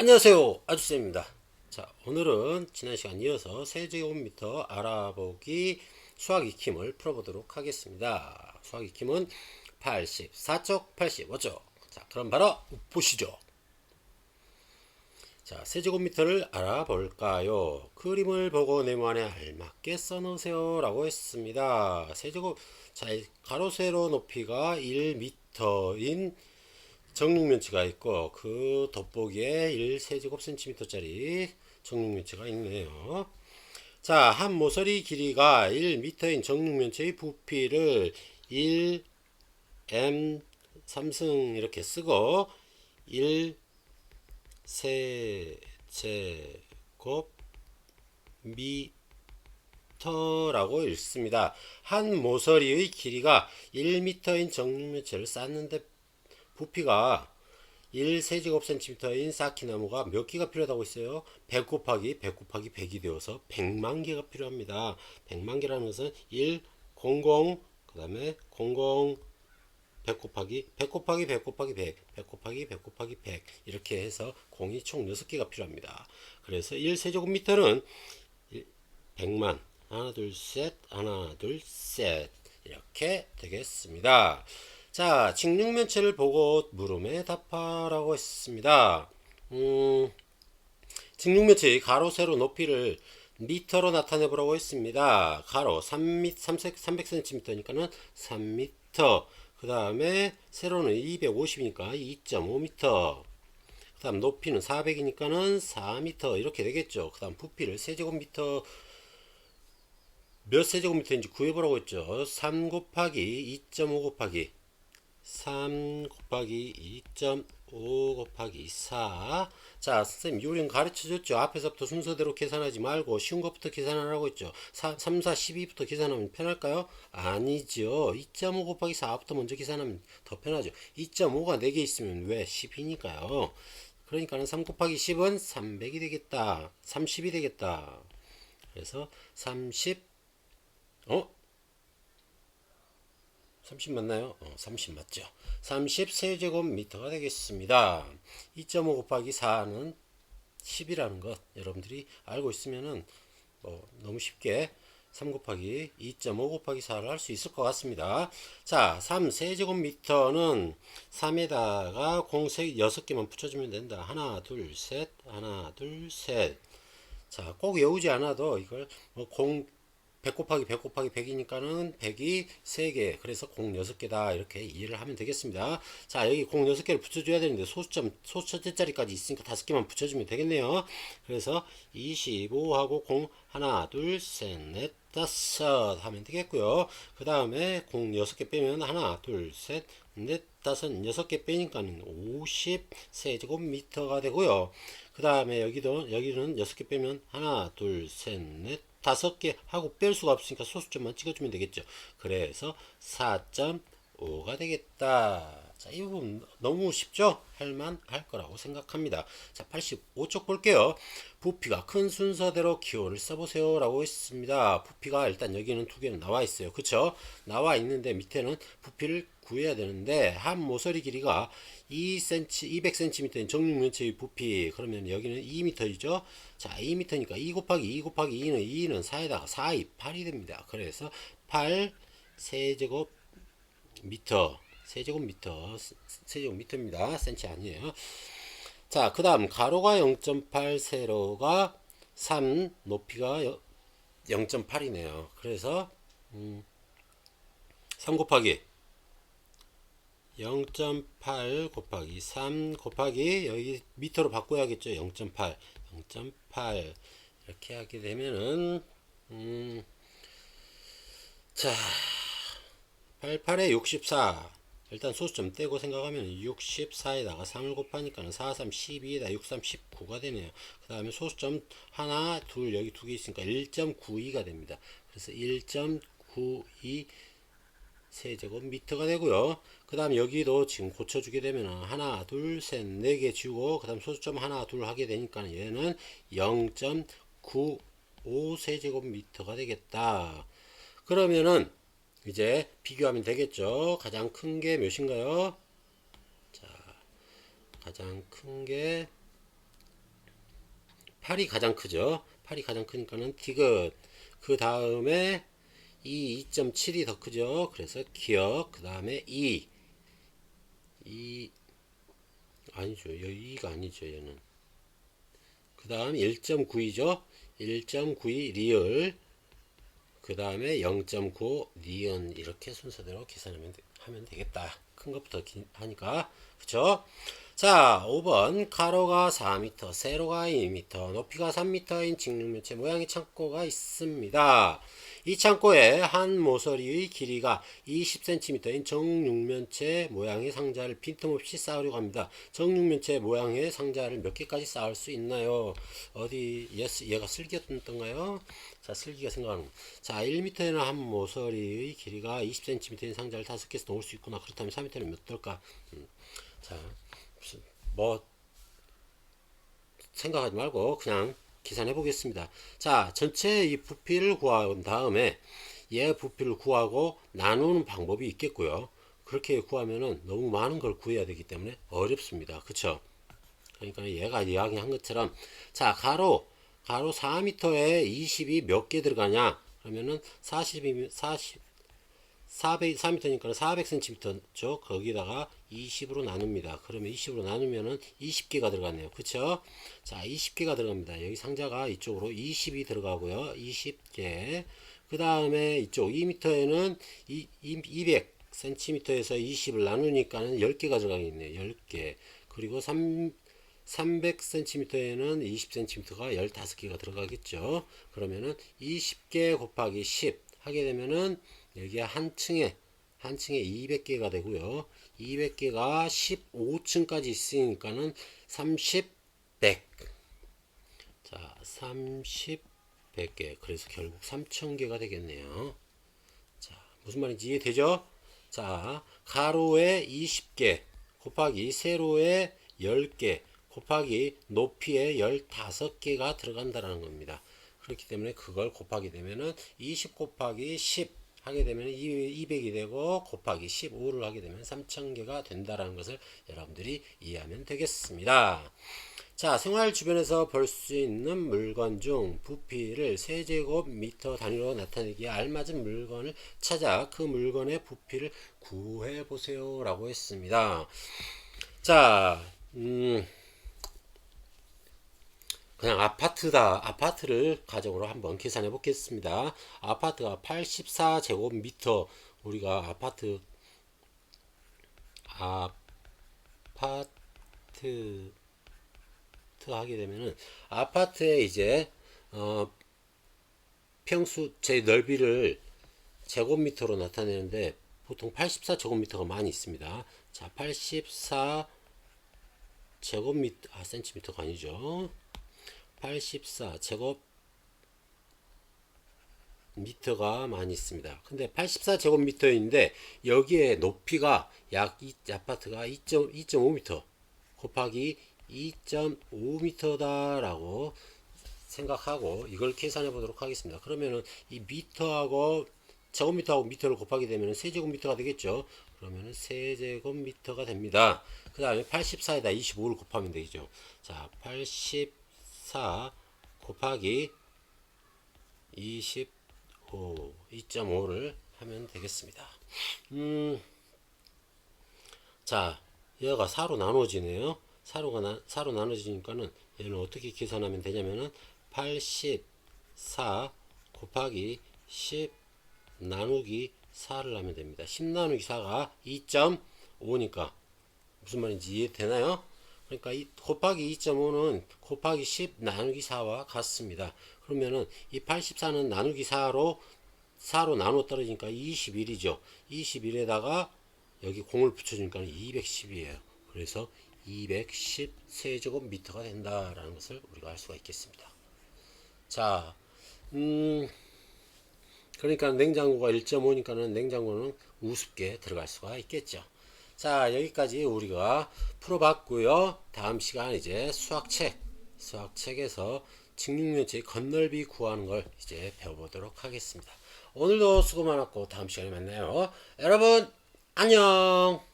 안녕하세요. 아주쌤입니다. 자 오늘은 지난 시간 이어서 세제곱미터 알아보기 수학 익힘을 풀어보도록 하겠습니다. 수학 익힘은 84쪽 85쪽 자 그럼 바로 보시죠. 자 세제곱미터를 알아볼까요? 그림을 보고 네모안에 알맞게 써놓으세요 라고 했습니다. 세제곱 자 가로 세로 높이가 1m인 정육면체가 있고 그 돋보기에 1세제곱센티미터짜리 정육면체가 있네요. 자, 한 모서리 길이가 1m인 정육면체의 부피를 1m 3승 이렇게 쓰고 1세제곱 미터라고 읽습니다. 한 모서리의 길이가 1m인 정육면체를 쌓는데 부피가 1세제곱센티미터인 쌓기나무가 몇 개가 필요하다고 있어요? 100 곱하기 100 곱하기 100이 되어서 100만 개가 필요합니다. 100만 개라는 것은 1, 00, 그 다음에 00, 100 곱하기 100 곱하기 100 곱하기 100, 100 곱하기 100 곱하기 100 이렇게 해서 공이 총 6개가 필요합니다. 그래서 1세제곱미터는 100만 하나 둘 셋 하나 둘 셋 이렇게 되겠습니다. 자, 직육면체를 보고 물음에 답하라고 했습니다. 음, 직육면체의 가로, 세로 높이를 미터로 나타내 보라고 했습니다. 가로 3m, 300cm니까는 3m. 그 다음에 세로는 250이니까 2.5m. 그 다음 높이는 400이니까는 4m. 이렇게 되겠죠. 그 다음 부피를 세제곱미터 몇 세제곱미터인지 구해보라고 했죠. 3 곱하기 2.5 곱하기 3 곱하기 2.5 곱하기 4. 자, 선생님, 요리는 가르쳐 줬죠. 앞에서부터 순서대로 계산하지 말고 쉬운 것부터 계산하라고 했죠. 4, 3, 4, 12부터 계산하면 편할까요? 아니죠. 2.5 곱하기 4부터 먼저 계산하면 더 편하죠. 2.5가 4개 있으면 왜 10이니까요. 그러니까는 3 곱하기 10은 300이 되겠다. 30이 되겠다. 그래서 30, 어? 30 맞나요? 어, 30 맞죠. 30세제곱미터가 되겠습니다. 2.5 곱하기 4는 10이라는 것 여러분들이 알고 있으면은 뭐 너무 쉽게 3 곱하기 2.5 곱하기 4를 할 수 있을 것 같습니다. 자, 3 세제곱미터는 3에다가 공색 6개만 붙여주면 된다. 하나, 둘, 셋, 하나, 둘, 셋. 자, 꼭 외우지 않아도 이걸 뭐 공 100 곱하기 100 곱하기 100이니까는 100이 3개 그래서 공 6개다 이렇게 이해를 하면 되겠습니다. 자 여기 공 6개를 붙여줘야 되는데 소수점 소수첫 자리까지 있으니까 5개만 붙여주면 되겠네요. 그래서 25하고 공 하나 둘셋넷 다섯 하면 되겠고요. 그 다음에 공 6개 빼면 하나 둘셋넷 다섯 6개 빼니까는 50 세제곱미터가 되고요. 그 다음에 여기도 여기는 6개 빼면 하나 둘셋넷 다섯 개 하고 뺄 수가 없으니까 소수점만 찍어주면 되겠죠. 그래서 4.5가 되겠다. 자, 이 부분 너무 쉽죠? 할만 할 거라고 생각합니다. 자, 85쪽 볼게요. 부피가 큰 순서대로 기호를 써보세요. 라고 했습니다. 부피가 일단 여기는 두 개는 나와 있어요. 그쵸? 나와 있는데 밑에는 부피를 구해야 되는데 한 모서리 길이가 2cm, 200cm인 정육면체의 부피 그러면 여기는 2m이죠. 자, 2m니까 2 곱하기 2 곱하기 2는 2는 4에다가 4, 2, 8이 됩니다. 그래서 8 세제곱 미터 세제곱미터 세제곱미터입니다. 센치 아니에요. 자, 그 다음 가로가 0.8 세로가 3 높이가 0.8이네요. 그래서 음, 3 곱하기 0.8 곱하기 3 곱하기 여기 미터로 바꿔야겠죠. 0.8 0.8 이렇게 하게 되면은 음, 자 88에 64 일단 소수점 떼고 생각하면 64에다가 3을 곱하니까는 4, 3, 12에다 6, 3, 19가 되네요. 그 다음에 소수점 하나, 둘, 여기 두 개 있으니까 1.92가 됩니다. 그래서 1.92 세제곱 미터가 되고요. 그 다음 여기도 지금 고쳐주게 되면 하나, 둘, 셋, 네 개 지우고 그 다음 소수점 하나, 둘 하게 되니까 얘는 0.95 세제곱 미터가 되겠다. 그러면은 이제 비교하면 되겠죠. 가장 큰 게 몇인가요? 자, 가장 큰 게 8이 가장 크죠. 8이 가장 크니까는 디귿. 그 다음에 이 2.7이 더 크죠. 그래서 기억. 그 다음에 2. 2 아니죠. 여기 2가 아니죠. 얘는. 그 다음 1.9이죠. 1.92 리을. 그 다음에 0.9 니은 이렇게 순서대로 계산하면 되, 하면 되겠다. 큰 것부터 기, 하니까 그쵸? 자 5번 가로가 4m 세로가 2m 높이가 3m인 직육면체 모양의 창고가 있습니다. 이 창고에 한 모서리의 길이가 20cm인 정육면체 모양의 상자를 빈틈없이 쌓으려고 합니다. 정육면체 모양의 상자를 몇 개까지 쌓을 수 있나요? 어디 얘, 얘가 슬기였던가요? 자 슬기가 생각하는 자 1m에는 한 모서리의 길이가 20cm인 상자를 5개에서 놓을 수 있구나 그렇다면 3m는 몇 될까? 음, 자 뭐 생각하지 말고 그냥 계산해 보겠습니다. 자, 전체 이 부피를 구한 다음에 얘 부피를 구하고 나누는 방법이 있겠고요. 그렇게 구하면은 너무 많은 걸 구해야 되기 때문에 어렵습니다. 그쵸? 그러니까 얘가 이야기한 것처럼 자, 가로 가로 4m에 20이 몇 개 들어가냐? 그러면은 40이면 40 400, 4m니까 400cm죠. 거기다가 20으로 나눕니다. 그러면 20으로 나누면은 20개가 들어갔네요. 그쵸? 자, 20개가 들어갑니다. 여기 상자가 이쪽으로 20이 들어가고요. 20개. 그 다음에 이쪽 2m에는 200cm에서 20을 나누니까는 10개가 들어가겠네요. 10개. 그리고 3, 300cm에는 20cm가 15개가 들어가겠죠. 그러면은 20개 곱하기 10 하게 되면은 여기에 한 층에 한 층에 200개가 되고요. 200개가 15층까지 있으니까는 30, 100. 자, 30, 100개. 그래서 결국 3000개가 되겠네요. 자, 무슨 말인지 이해되죠? 자, 가로에 20개 곱하기 세로에 10개 곱하기 높이에 15개가 들어간다는 겁니다. 그렇기 때문에 그걸 곱하게 되면은 20 곱하기 10 하게 되면 200이 되고 곱하기 15를 하게 되면 3000개가 된다라는 것을 여러분들이 이해하면 되겠습니다. 자, 생활 주변에서 볼 수 있는 물건 중 부피를 세제곱미터 단위로 나타내기에 알맞은 물건을 찾아 그 물건의 부피를 구해 보세요라고 했습니다. 자, 음, 그냥 아파트다. 아파트를 가정으로 한번 계산해 보겠습니다. 아파트가 84제곱미터. 우리가 아파트, 아파트, 하게 되면은, 아파트에 이제, 어, 평수, 제 넓이를 제곱미터로 나타내는데, 보통 84제곱미터가 많이 있습니다. 자, 84 제곱미터, 아, 센티미터가 아니죠. 84 제곱 미터가 많이 있습니다. 근데 84 제곱 미터인데 여기에 높이가 약 이 아파트가 2.5m 곱하기 2.5m다라고 생각하고 이걸 계산해 보도록 하겠습니다. 그러면은 이 미터하고 제곱미터하고 미터를 곱하게 되면 세제곱미터가 되겠죠. 그러면은 세제곱미터가 됩니다. 그 다음에 84에다 25를 곱하면 되죠. 자, 80 4 곱하기 25 2.5를 하면 되겠습니다. 음, 자, 얘가 4로 나눠지네요. 4로가 나, 4로 나눠지니까는 얘는 어떻게 계산하면 되냐면은 84 곱하기 10 나누기 4를 하면 됩니다. 10 나누기 4가 2.5니까 무슨 말인지 이해되나요? 그러니까 이 곱하기 2.5는 곱하기 10 나누기 4와 같습니다. 그러면은 이 84는 나누기 4로 4로 나눠 떨어지니까 21이죠. 21에다가 여기 공을 붙여주니까 210이에요. 그래서 210 세제곱미터가 된다라는 것을 우리가 알 수가 있겠습니다. 자, 음, 그러니까 냉장고가 1.5니까는 냉장고는 우습게 들어갈 수가 있겠죠. 자, 여기까지 우리가 풀어봤고요. 다음 시간 이제 수학책, 수학책에서 직육면체의 건널비 구하는 걸 이제 배워보도록 하겠습니다. 오늘도 수고 많았고 다음 시간에 만나요. 여러분, 안녕!